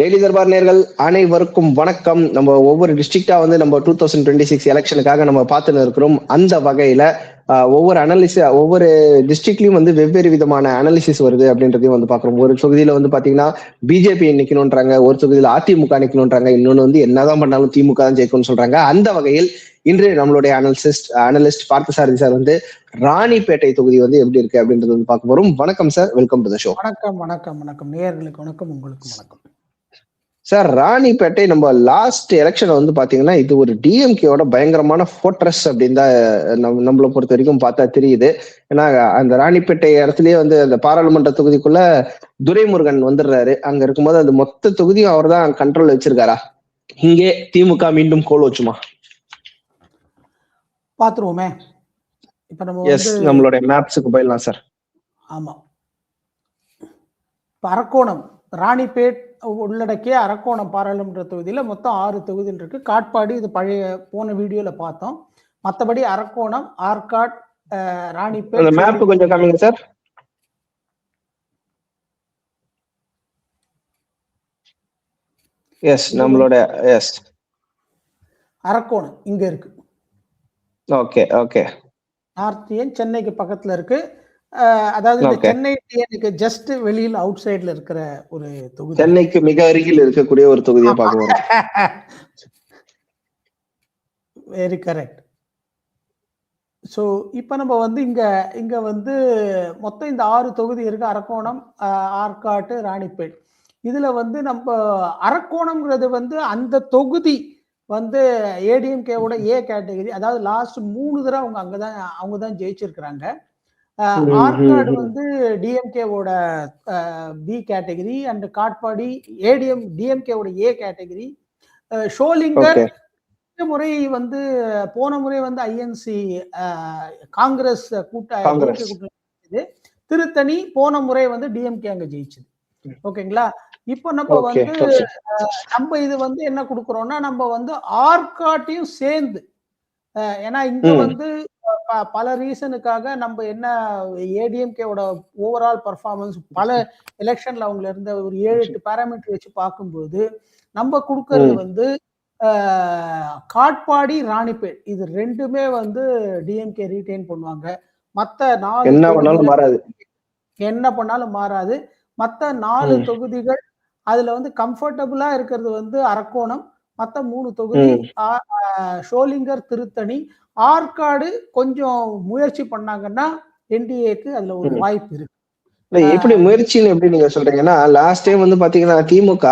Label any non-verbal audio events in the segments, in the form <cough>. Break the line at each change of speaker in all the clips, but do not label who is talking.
Daily Darbar நேர்கள் அனைவருக்கும் வணக்கம். நம்ம ஒவ்வொரு டிஸ்ட்ரிக்டா வந்து நம்ம டூ தௌசண்ட் டுவெண்ட்டி சிக்ஸ் எலெக்ஷனுக்காக நம்ம பார்த்துன்னு இருக்கிறோம். அந்த வகையில ஒவ்வொரு அனாலிசி ஒவ்வொரு டிஸ்ட்ரிக்ட்லயும் வந்து வெவ்வேறு விதமான அனாலிசிஸ் வருது அப்படின்றதையும் வந்து பாக்குறோம் ஒரு தொகுதியில வந்து பாத்தீங்கன்னா பிஜேபி நிக்கணும்ன்றாங்க ஒரு தொகுதியில அதிமுக நிக்கணும்ன்றாங்க இன்னொன்னு வந்து என்னதான் பண்ணாலும் திமுக தான் ஜெயிக்கும்னு சொல்றாங்க. அந்த வகையில் இன்று நம்மளுடைய அனலிஸ்ட் அனலிஸ்ட் பார்த்தசாரதி சார் வந்து ராணிப்பேட்டை தொகுதி வந்து எப்படி இருக்கு அப்படின்றது வந்து பார்க்க போறோம். வணக்கம் sir. Welcome to the show
வணக்கம் வணக்கம் வணக்கம். நேயர்களுக்கு வணக்கம் உங்களுக்கு வணக்கம்.
சார் ராணிப்பேட்டை நம்ம லாஸ்ட் எலெக்ஷன் வந்து பாத்தீங்கன்னா இது ஒரு டிஎம்கேவோட பயங்கரமான ஃபோர்ட்ரஸ் அப்படின்னு தான் நம்ம நம்மளை பொறுத்த வரைக்கும் பார்த்தா தெரியுது. ஏன்னா அந்த ராணிப்பேட்டை இடத்துலயே வந்து அந்த பாராளுமன்ற தொகுதிக்குள்ள துரைமுருகன் வந்துடுறாரு. அங்க இருக்கும்போது அந்த மொத்த தொகுதியும் அவர் தான் கண்ட்ரோல் வச்சிருக்காரா? இங்கே திமுக மீண்டும் கோல் வச்சுமா?
பாத்துருவோமே. இப்ப நம்ம
எஸ் நம்மளுடைய மேப்ஸுக்கு போயிடலாம் சார்.
ஆமா. இப்ப அரக்கோணம் ராணிப்பேட் உள்ளடக்கிய அரக்கோணம் பாராளுமன்ற தொகுதியில மொத்தம் ஆறு தொகுதிகள் இருக்கு. காட்பாடி இது பழைய போன வீடியோல பார்த்தோம். மத்தபடி அரக்கோணம்
அந்த
ராணிப்பேட்
மேப் கொஞ்சம் காமிங்க சார். எஸ் நம்மளோட எஸ்
அரக்கோணம் இங்க இருக்கு.
ஓகே ஓகே
நார்த் சென்னைக்கு பக்கத்துல இருக்கு? அதாவது இந்த. சென்னை டிஎனுக்கு ஜஸ்ட் வெளியில் அவுட் சைடுல இருக்கிற ஒரு தொகுதி.
சென்னைக்கு மிக அருகில் இருக்கக்கூடிய ஒரு தொகுதியை பார்க்க போறோம்.
வெரி கரெக்ட் ஸோ இப்போ நம்ம வந்து இங்க இங்க வந்து மொத்தம் இந்த ஆறு தொகுதி இருக்கு. அரக்கோணம் ஆற்காட்டு ராணிப்பேட். இதுல வந்து நம்ம அரக்கோணம்ங்கிறது வந்து அந்த தொகுதி வந்து ஏடிஎம்கேவோட ஏ கேட்டகரி அதாவது லாஸ்ட் மூணு தடவை அவங்க அங்கதான் அவங்க தான் ஜெயிச்சிருக்கிறாங்க.
ம்.
வந்து டிஎம்கேவோட பி கேட்டகரி அண்ட் காட்பாடி ஏடிஎம் டிஎம்கேவோட ஏ கேட்டகரி. ஷோலிங்கர் முறை வந்து போன முறை வந்து ஐஎன்சி காங்கிரஸ் கூட்ட. திருத்தணி போன முறை வந்து டிஎம்கே அங்க ஜெயிச்சது. ஓகேங்களா? இப்போ நம்ம வந்து நம்ம இது வந்து என்ன கொடுக்குறோம்னா நம்ம வந்து ஆர்காட்டையும் சேர்ந்து ஏன்னா இங்க. வந்து பல ரீசனுக்காக நம்ம என்ன ஏடிஎம்கேவோட ஓவரால் பர்ஃபார்மன்ஸ் பல எலெக்ஷன்ல அவங்கள இருந்த ஒரு ஏழு எட்டு பேராமீட்டர் வச்சு பார்க்கும்போது நம்ம கொடுக்கறது. வந்து காட்பாடி ராணிப்பேட். இது ரெண்டுமே வந்து டிஎம்கே ரீடைன் பண்ணுவாங்க. மத்த நாலு
என்ன பண்ணாலும் மாறாது.
என்ன பண்ணாலும் மாறாது. மத்த நாலு. தொகுதிகள் அதுல வந்து கம்ஃபர்டபுளா இருக்கிறது வந்து அரக்கோணம். மத்த மூணு தொகுதி ஷோலிங்கர் திருத்தணி ஆற்காடு கொஞ்சம் முயற்சி பண்ணாங்கன்னா என்டிஏக்கு அதுல ஒரு. வாய்ப்பு இருக்கு.
இல்ல எப்படி முயற்சின்னு எப்படி நீங்க சொல்றீங்கன்னா லாஸ்ட் டைம் வந்து பாத்தீங்கன்னா திமுக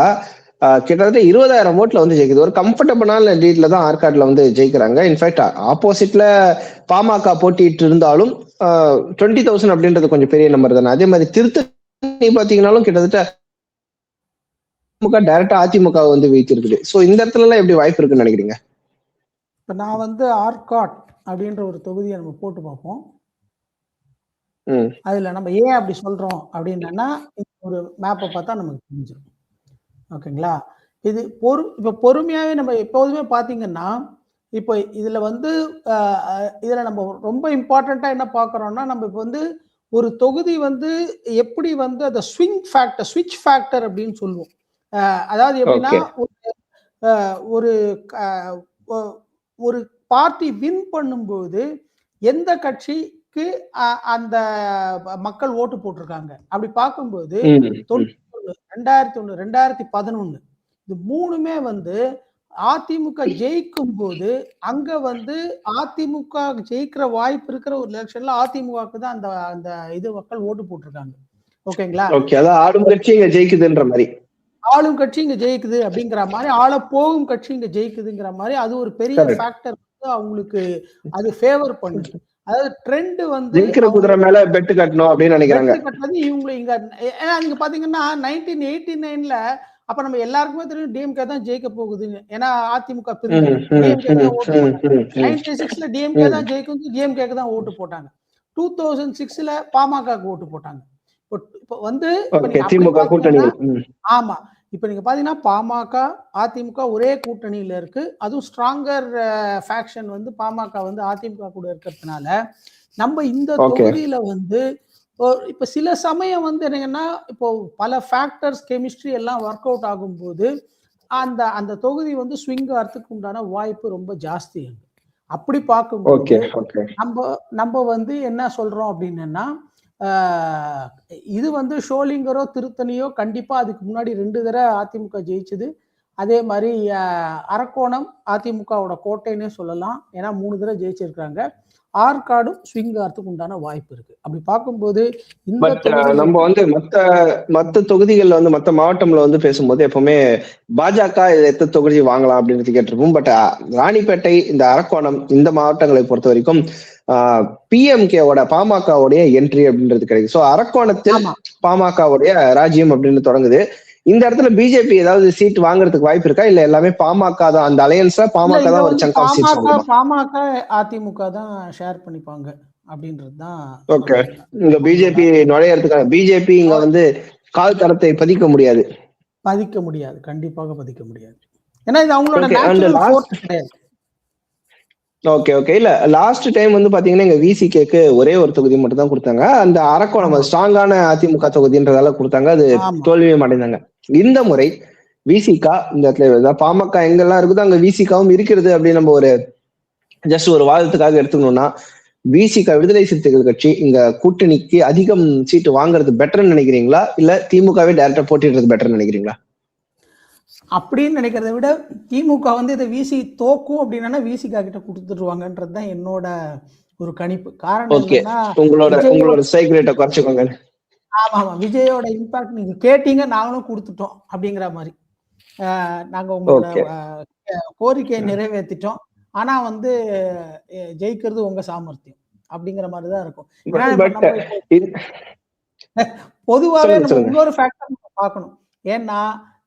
கிட்டத்தட்ட இருபதாயிரம் ஓட்ல வந்து ஜெயிக்குது. ஒரு கம்ஃபர்டபுளான லீட்ல தான் ஆற்காட்ல வந்து ஜெயிக்கிறாங்க. இன்ஃபேக்ட் ஆப்போசிட்ல பாமக போட்டிட்டு இருந்தாலும் டுவெண்ட்டி தௌசண்ட் அப்படின்றது கொஞ்சம் பெரிய நம்பர் தானே. அதே மாதிரி திருத்தணி பாத்தீங்கன்னாலும் கிட்டத்தட்ட திமுக டைரக்டா அதிமுக வந்து வைத்திருக்குது சோ இந்த இடத்துல எல்லாம் எப்படி வாய்ப்பு இருக்குன்னு நினைக்கிறீங்க?
இப்ப நான் வந்து ஆர்காட் அப்படின்ற ஒரு தொகுதியை நம்ம போட்டு பார்ப்போம். அதுல நம்ம ஏன் அப்படி சொல்றோம் அப்படின்னா ஒரு மேப்பை பார்த்தா நமக்கு தெரிஞ்சிடும் ஓகேங்களா? இது பொறு இப்போ பொறுமையாவே நம்ம எப்போதுமே பார்த்தீங்கன்னா இப்போ இதுல வந்து இதுல நம்ம ரொம்ப இம்பார்ட்டண்டா என்ன பார்க்கறோம்னா நம்ம இப்போ வந்து ஒரு தொகுதி வந்து எப்படி வந்து அந்த ஸ்விங் ஃபேக்டர் ஸ்விட்ச் ஃபேக்டர் அப்படின்னு சொல்லுவோம். அதாவது எப்படின்னா ஒரு ஒரு பார்ட்டி வின் பண்ணும்போது எந்த கட்சிக்கு அந்த மக்கள் ஓட்டு போட்டிருக்காங்க? அப்படி பார்க்கும்போது ரெண்டாயிரத்தி ஒண்ணு ரெண்டாயிரத்தி பதினொன்னு இது மூணுமே வந்து அதிமுக ஜெயிக்கும் போது அங்க வந்து அதிமுக ஜெயிக்கிற வாய்ப்பு இருக்கிற ஒரு எலெக்ஷன்ல அதிமுகவுக்கு தான் அந்த அந்த இது மக்கள் ஓட்டு போட்டிருக்காங்க. ஓகேங்களா?
ஓகே அதான் ஆடும் கட்சி ஜெயிக்குதுன்ற மாதிரி.
ஆளும் கட்சி இங்க ஜெயிக்குது அப்படிங்கிற மாதிரி ஆள போகும் கட்சி இங்க ஜெயிக்குதுங்கிற மாதிரி அது ஒரு பெரிய. ஃபேக்டர் வந்து அவங்களுக்கு அது ஃபேவர் பண்ணுது. அதாவது ட்ரெண்ட் வந்து
ஜெயிக்கிற குதிரை மேல பெட்டு கட்டணும் அப்படின்னு நினைக்கிறாங்க.
கட்டுறது இவங்க இங்க ஏன்னா நீங்க பாத்தீங்கன்னா நைன்டீன் எயிட்டி நைன்ல அப்ப நம்ம எல்லாருக்குமே தெரியும் டிஎம்கே தான் ஜெயிக்க போகுதுன்னு ஏன்னா அதிமுக. நைன்டி சிக்ஸ்ல டிஎம்கே. தான் ஜெயிக்கும் டிஎம்கேக்கு தான் ஓட்டு போட்டாங்க. டூ தௌசண்ட் சிக்ஸ்ல பாமகக்கு ஓட்டு போட்டாங்க. இப்போ வந்து ஆமா. இப்ப நீங்க பாத்தீங்கன்னா பாமக அதிமுக ஒரே கூட்டணியில இருக்கு. அதுவும் ஸ்ட்ராங்கர் ஃபேக்ஷன் வந்து பாமக வந்து அதிமுக கூட இருக்கிறதுனால நம்ம இந்த. தொகுதியில வந்து இப்ப சில சமயம் வந்து என்னங்கன்னா இப்போ பல ஃபேக்டர்ஸ் கெமிஸ்ட்ரி எல்லாம் ஒர்க் அவுட் ஆகும்போது அந்த அந்த தொகுதி வந்து ஸ்விங் ஆகிறதுக்கு உண்டான வாய்ப்பு ரொம்ப ஜாஸ்தி இருக்கு அப்படி பார்க்கும்போது நம்ம நம்ம வந்து என்ன சொல்றோம் அப்படின்னா இது வந்து ஷோலிங்கரோ திருத்தணியோ கண்டிப்பா அதுக்கு முன்னாடி ரெண்டு தடவை அதிமுக ஜெயிச்சது. அதே மாதிரி அரக்கோணம் அதிமுகவோட கோட்டைன்னே சொல்லலாம். ஏன்னா மூணு தடவை ஜெயிச்சிருக்காங்க ஆற்காடும் ஸ்விங் ஆகிறதுக்கு உண்டான வாய்ப்பு இருக்கு. அப்படி பார்க்கும்போது இந்த
நம்ம வந்து மத்த மத்த தொகுதிகள்ல வந்து மத்த மாவட்டம்ல வந்து பேசும்போது எப்பவுமே பாஜக இது எத்தனை தொகுதி வாங்கலாம் அப்படின்னு கேட்டிருப்போம். பட் ராணிப்பேட்டை இந்த அரக்கோணம் இந்த மாவட்டங்களை பொறுத்த வரைக்கும் பிஎம்கேவோட பாமகவுடைய என்ட்ரி அப்படின்றது கிடைக்கும் சோ அரக்கோணத்தில் பாமகவுடைய ராஜ்யம் அப்படின்னு தொடங்குது. இந்த இடத்துல பிஜேபி ஏதாவது சீட் வாங்குறதுக்கு வாய்ப்பு இருக்கா? இல்ல எல்லாமே பாமக தான் அந்த அலையன்ஸ்ல
இல்ல
பாமக தான் ஒரு சங்க் ஆஃப்
பாமக அதிமுக தான் ஷேர் பண்ணிப்பாங்க அப்படின்றது தான்
ஓகே இங்க பிஜேபி நுழையறதுக்கான பிஜேபி இங்க வந்து கால் தரத்தை பதிக்க முடியாது.
பதிக்க முடியாது. கண்டிப்பாக பதிக்க முடியாது. ஏன்னா இது அவங்களோட நேச்சுரல் கிடையாது.
ஓகே ஓகே இல்ல லாஸ்ட் டைம் வந்து பாத்தீங்கன்னா எங்க விசிகேக்கு ஒரே ஒரு தொகுதி மட்டும் தான் கொடுத்தாங்க. அந்த அரக்கோணம்
ஆமா.
ஸ்ட்ராங்கான அதிமுக தொகுதின்றதால கொடுத்தாங்க. அது தோல்வியும் அடைந்தாங்க. இந்த முறை விசிகா இந்த இடத்துல? பாமக எங்கெல்லாம் இருக்குதோ அங்க விசிகாவும் இருக்கிறது அப்படின்னு நம்ம ஒரு ஜஸ்ட் ஒரு வாதத்துக்காக எடுத்துக்கணும்னா விசிகா விடுதலை சிறுத்தைகள் கட்சி இங்க கூட்டணிக்கு அதிகம் சீட்டு வாங்குறது பெட்டர்னு நினைக்கிறீங்களா? இல்ல திமுகவே டைரக்டா போட்டிடுறது பெட்டர்னு நினைக்கிறீங்களா?
அப்படின்னு நினைக்கிறத விட திமுக வந்து இதை வீசி தோக்கும் அப்படின்னா விசிகா கிட்ட கொடுத்துருவாங்கன்றது தான் என்னோட ஒரு கணிப்பு. காரணம்
உங்களோட உங்களோட ஸ்ட்ரைக் ரேட்டை குறைச்சிக்கோங்க.
ஆமா ஆமா. விஜயோட இம்பாக்ட் நீங்க கேட்டீங்க நாங்களும் கொடுத்துட்டோம் அப்படிங்கிற மாதிரி. ஆஹ் நாங்க உங்களோட கோரிக்கையை நிறைவேற்றிட்டோம் ஆனா வந்து ஜெயிக்கிறது உங்க சாமர்த்தியம் அப்படிங்கிற மாதிரி தான் இருக்கும். பொதுவாகவே நம்ம. <laughs> இன்னொரு ஃபேக்டர் பார்க்கணும். ஏன்னா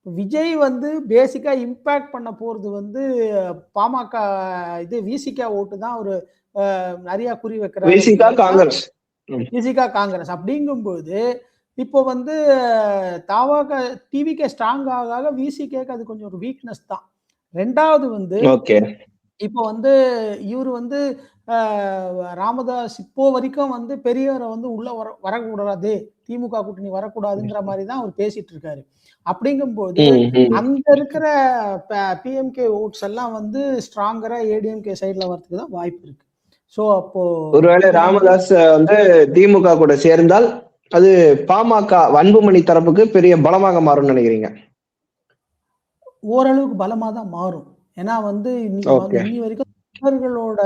விஜய் வந்து பேசிக்கா இம்பாக்ட் பண்ண போறது வந்து பாமக இது விசிகா ஓட்டு தான் ஒரு நிறைய குறி வைக்கிறாரு.
விசிகா காங்கிரஸ்.
விசிகா காங்கிரஸ். அப்படிங்கும்போது இப்போ வந்து தாவாக டிவிகே ஸ்ட்ராங் ஆக ஆக விசிகேக்கு அது கொஞ்சம் ஒரு வீக்னஸ் தான். ரெண்டாவது வந்து இப்போ வந்து இவர் வந்து ராமதாஸ் இப்போ வரைக்கும் வந்து பெரியவரை வந்து உள்ள வர வரக்கூடாது. திமுக கூட்டணி வரக்கூடாதுங்கிற மாதிரி தான் அவர் பேசிட்டு இருக்காரு அப்படிங்கும்போது அங்க இருக்கிற பிஎம்கே ஓட்ஸ் எல்லாம் வந்து ஸ்ட்ராங்கரா ஏடிஎம்கே சைடுல வரதுக்கு தான் வாய்ப்பு இருக்கு. ஸோ அப்போ
ஒருவேளை ராமதாஸ் வந்து திமுக கூட சேர்ந்தால் அது பாமக அன்புமணி தரப்புக்கு பெரிய பலமாக மாறும்னு நினைக்கிறீங்க?
ஓரளவுக்கு பலமா தான் மாறும். ஏன்னா வந்து இன்னைக்கு. இன்னி வரைக்கும் இவர்களோட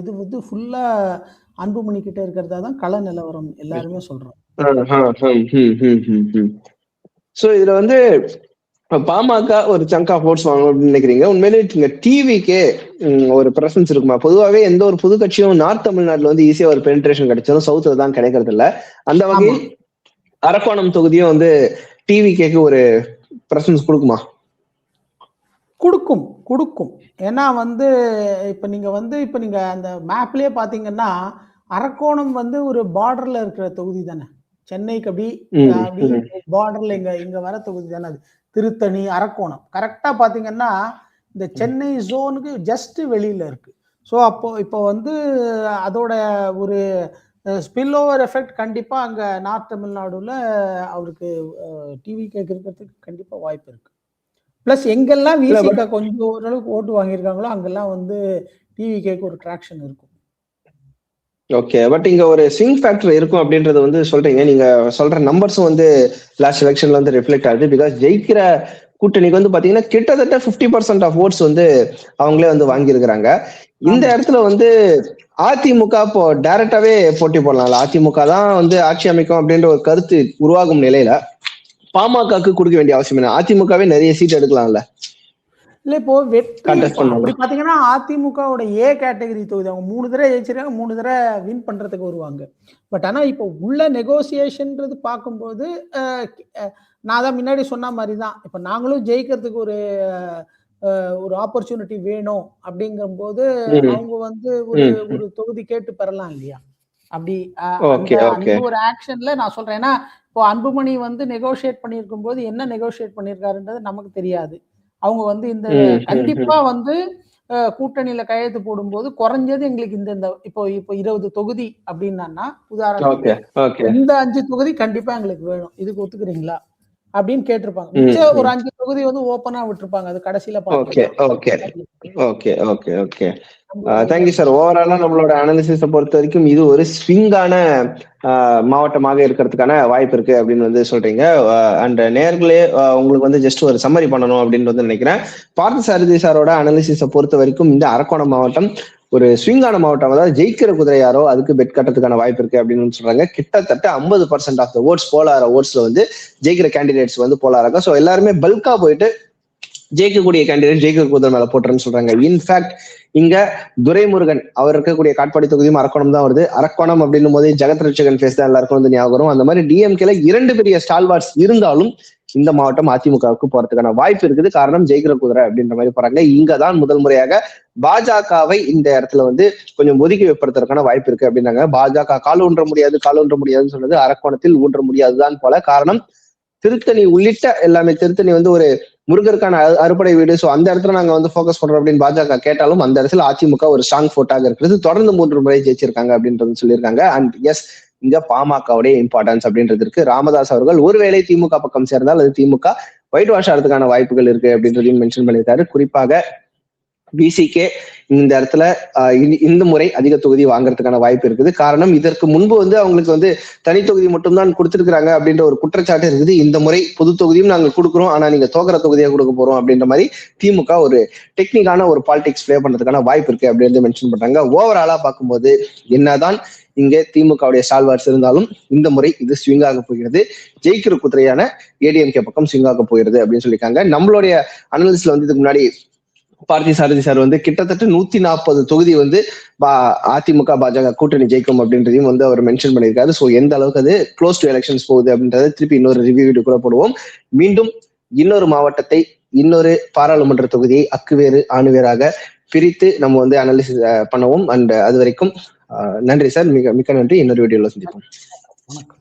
இது வந்து ஃபுல்லா அன்புமணி கிட்ட இருக்கிறதா தான் கள நிலவரம் எல்லாருமே சொல்றோம்.
சோ இதுல வந்து பாமக ஒரு சங்க் ஆஃப் ஓட்ஸ் வாங்கணும் அப்படின்னு நினைக்கிறீங்க. உண்மையிலே இங்க டிவிக்கே ஒரு பிரசன்ஸ் இருக்குமா? பொதுவாகவே எந்த ஒரு புது கட்சியும் நார்த் தமிழ்நாட்டுல வந்து ஈஸியா ஒரு பெனிட்ரேஷன் கிடைச்சாலும் சவுத்துல தான் கிடைக்கிறது இல்ல. அந்த வகையில் அரக்கோணம் தொகுதியும் வந்து டிவிக்கேக்கு ஒரு பிரசன்ஸ் கொடுக்குமா?
கொடுக்கும். கொடுக்கும். ஏன்னா வந்து இப்ப நீங்க வந்து இப்ப நீங்க அந்த மேப்லயே பாத்தீங்கன்னா அரக்கோணம் வந்து ஒரு பார்டர்ல இருக்கிற தொகுதி தானே. சென்னைக்கு அப்படி அப்படி. பார்டர்ல இங்க இங்க வர தொகுதி தானே அது. திருத்தணி அரக்கோணம். கரெக்டா பாத்தீங்கன்னா இந்த சென்னை ஜோனுக்கு ஜஸ்ட் வெளியில இருக்கு. ஸோ அப்போ இப்போ வந்து அதோட ஒரு ஸ்பில் ஓவர் எஃபெக்ட் கண்டிப்பா அங்க நார்த் தமிழ்நாடுல அவருக்கு டிவி கேட்கறதுக்கு கண்டிப்பா வாய்ப்பு இருக்கு. பிளஸ் எங்கெல்லாம் விசிக கொஞ்சம் ஓரளவுக்கு ஓட்டு வாங்கியிருக்காங்களோ அங்கெல்லாம் வந்து டிவி கேக்கு ஒரு ட்ராக்ஷன் இருக்கும்.
ஓகே பட் இங்க ஒரு ஸ்விங் ஃபேக்டர் இருக்கும் அப்படின்றது வந்து சொல்றீங்க. நீங்க சொல்ற நம்பர்ஸும் வந்து லாஸ்ட் எலெக்ஷன்ல வந்து ரிஃப்ளெக்ட் ஆகுது. பிகாஸ் ஜெயிக்கிற கூட்டணிக்கு வந்து பாத்தீங்கன்னா கிட்டத்தட்ட 50% பர்சன்ட் ஆஃப் ஓட்ஸ் வந்து அவங்களே வந்து வாங்கியிருக்கிறாங்க. இந்த. இடத்துல வந்து அதிமுக இப்போ டைரக்டாவே போட்டி போடலாம்ல. அதிமுக தான் வந்து ஆட்சி அமைக்கும் அப்படின்ற ஒரு கருத்து உருவாகும் நிலையில பாமகக்கு கொடுக்க வேண்டிய அவசியம் என்ன? அதிமுகவே நிறைய சீட் எடுக்கலாம்ல.
இல்ல இப்போ வெற்றி பாத்தீங்கன்னா அதிமுகவோட ஏ கேட்டகரி தொகுதி. அவங்க மூணு தடவை ஜெயிச்சிருக்காங்க மூணு தடவை வின் பண்றதுக்கு வருவாங்க. பட் ஆனா இப்போ உள்ள நெகோசியேஷன்ன்றது பார்க்கும்போது நான் தான் முன்னாடி சொன்ன மாதிரி தான் இப்போ நாங்களும் ஜெயிக்கிறதுக்கு ஒரு ஒரு ஆப்பர்ச்சுனிட்டி வேணும் அப்படிங்கும்போது. அவங்க வந்து ஒரு. ஒரு தொகுதி கேட்டு பெறலாம் இல்லையா? அப்படி ஒரு ஆக்ஷன்ல நான் சொல்றேன் ஏன்னா இப்போ அன்புமணி வந்து நெகோஷியேட் பண்ணியிருக்கும் போது என்ன நெகோஷியேட் பண்ணியிருக்காருன்றது நமக்கு தெரியாது. அவங்க வந்து இந்த கண்டிப்பா வந்து கூட்டணியில கையெழுத்து போடும்போது குறைஞ்சது எங்களுக்கு இந்த இந்த இப்போ இப்போ இருபது தொகுதி அப்படின்னா
ஓகே.
இந்த அஞ்சு தொகுதி கண்டிப்பா எங்களுக்கு வேணும். இதுக்கு ஒத்துக்கிறீங்களா? அப்படின்னு கேட்டிருப்பாங்க. ஒரு அஞ்சு தொகுதி வந்து ஓப்பனா விட்டுருப்பாங்க. அது கடைசியில
okay okay okay okay okay thank you sir ஓவராலா நம்மளோட அனாலிசிஸை பொறுத்த வரைக்கும் இது ஒரு ஸ்விங்கான மாவட்டமாக இருக்கிறதுக்கான வாய்ப்பு இருக்கு அப்படின்னு வந்து சொல்றீங்க. அண்ட் நேர்களே உங்களுக்கு வந்து ஜஸ்ட் ஒரு சம்மரி பண்ணணும் அப்படின்னு வந்து நினைக்கிறேன். பார்த்த சாரதி சாரோட அனாலிசிஸை பொறுத்த வரைக்கும் இந்த அரக்கோணம் மாவட்டம் ஒரு ஸ்விங்கான மாவட்டம் அதாவது ஜெயிக்கிற குதிரை யாரோ அதுக்கு பெட் கட்டுறதுக்கான வாய்ப்பு இருக்கு அப்படின்னு சொல்றாங்க. கிட்டத்தட்ட ஐம்பது பர்சன்ட் ஆஃப் த ஓட்ஸ் போலார ஓட்ஸ்ல வந்து ஜெயிக்கிற கேண்டிடேட்ஸ் வந்து போலாராங்க ஸோ எல்லாருமே பல்கா போயிட்டு ஜெயிக்கக்கூடிய கேண்டிடேட் ஜெயிக்கிற குதிரை மேல போட்டுறேன்னு சொல்றாங்க. இன்ஃபேக்ட் இங்க துரைமுருகன் அவர் இருக்கக்கூடிய காட்பாடி தொகுதியும் அரக்கோணம் தான் வருது. அரக்கோணம் அப்படின்னும் போதே ஜெகத் ரட்சகன் ஃபேஸ் தான் எல்லாருக்கும் வந்து ஞாபகம் அந்த மாதிரி டிஎம்கேல இரண்டு பெரிய ஸ்டால்வார்ட்ஸ் இருந்தாலும் இந்த மாவட்டம் அதிமுகவுக்கு போறதுக்கான வாய்ப்பு இருக்குது. காரணம் ஜெயிக்கிற குதிரை அப்படின்ற மாதிரி போறாங்க இங்கதான் முதல் முறையாக பாஜகவை இந்த இடத்துல வந்து கொஞ்சம் ஒதுக்கி வைப்பதற்கான வாய்ப்பு இருக்கு அப்படின்னாங்க. பாஜக கால் ஊன்ற முடியாது கால் ஊன்ற முடியாதுன்னு சொன்னது அரக்கோணத்தில் ஊன்ற முடியாதுதான் போல. காரணம் திருத்தணி உள்ளிட்ட எல்லாமே திருத்தணி வந்து ஒரு முருகருக்கான அறுபடை வீடு. சோ அந்த இடத்துல நாங்க வந்து ஃபோக்கஸ் பண்றோம் அப்படின்னு பாஜக கேட்டாலும் அந்த இடத்துல அதிமுக ஒரு ஸ்ட்ராங் ஃபோட்டாக இருக்கிறது. தொடர்ந்து மூன்று முறை ஜெயிச்சிருக்காங்க அப்படின்றது சொல்லியிருக்காங்க. அண்ட் எஸ் இங்க பாமகவுடைய இம்பார்ட்டன்ஸ் அப்படின்றது இருக்கு. ராமதாஸ் அவர்கள் ஒருவேளை திமுக பக்கம் சேர்ந்தால் அது திமுக ஒயிட் வாஷ் ஆகிறதுக்கான வாய்ப்புகள் இருக்கு அப்படின்றதையும் மென்ஷன் பண்ணியிருக்காரு. குறிப்பாக பிசிகே இந்த இடத்துல இந்த- முறை அதிக தொகுதி வாங்குறதுக்கான வாய்ப்பு இருக்குது. காரணம் இதற்கு முன்பு வந்து அவங்களுக்கு வந்து தனி தொகுதி மட்டும்தான் கொடுத்துருக்காங்க அப்படின்ற ஒரு குற்றச்சாட்டு இருக்குது. இந்த முறை பொது தொகுதியும் நாங்க கொடுக்குறோம். ஆனா நீங்க தோக்கிற தொகுதியா கொடுக்க போறோம் அப்படின்ற மாதிரி திமுக ஒரு டெக்னிக்கான ஒரு பாலிடிக்ஸ் பிளே பண்றதுக்கான வாய்ப்பு இருக்கு அப்படின்னு மென்ஷன் பண்றாங்க. ஓவராலா பார்க்கும்போது என்னதான் இங்கே திமுகவுடைய சால்வார்ஸ் இருந்தாலும் இந்த முறை இது ஸ்விங் ஆக போகிறது. ஜெயிக்கிற குதிரையான ஏடிஎம்கே பக்கம் ஸ்விங் ஆக போகிறது அப்படின்னு சொல்லியிருக்காங்க. நம்மளுடைய அனலிஸ்ட்ல வந்து இதுக்கு முன்னாடி பார்த்தி சாரதி சார் வந்து கிட்டத்தட்ட நூத்தி நாற்பது தொகுதி வந்து பா- அதிமுக பாஜக கூட்டணி ஜெயிக்கும் அப்படின்றதையும் வந்து அவர் மென்ஷன் பண்ணியிருக்காரு. ஸோ எந்த அளவுக்கு அது க்ளோஸ் டு எலெக்ஷன்ஸ் போகுது அப்படின்றத திருப்பி இன்னொரு ரிவ்யூ வீடியோ கூட போடுவோம். மீண்டும் இன்னொரு மாவட்டத்தை இன்னொரு பாராளுமன்ற தொகுதியை அக்குவேறு ஆணுவேராக பிரித்து நம்ம வந்து அனாலிசிஸ் பண்ணுவோம். அண்ட் அது வரைக்கும் அஹ், நன்றி சார். மிக மிக்க நன்றி. இன்னொரு வீடியோல சந்திப்போம்.
வணக்கம்.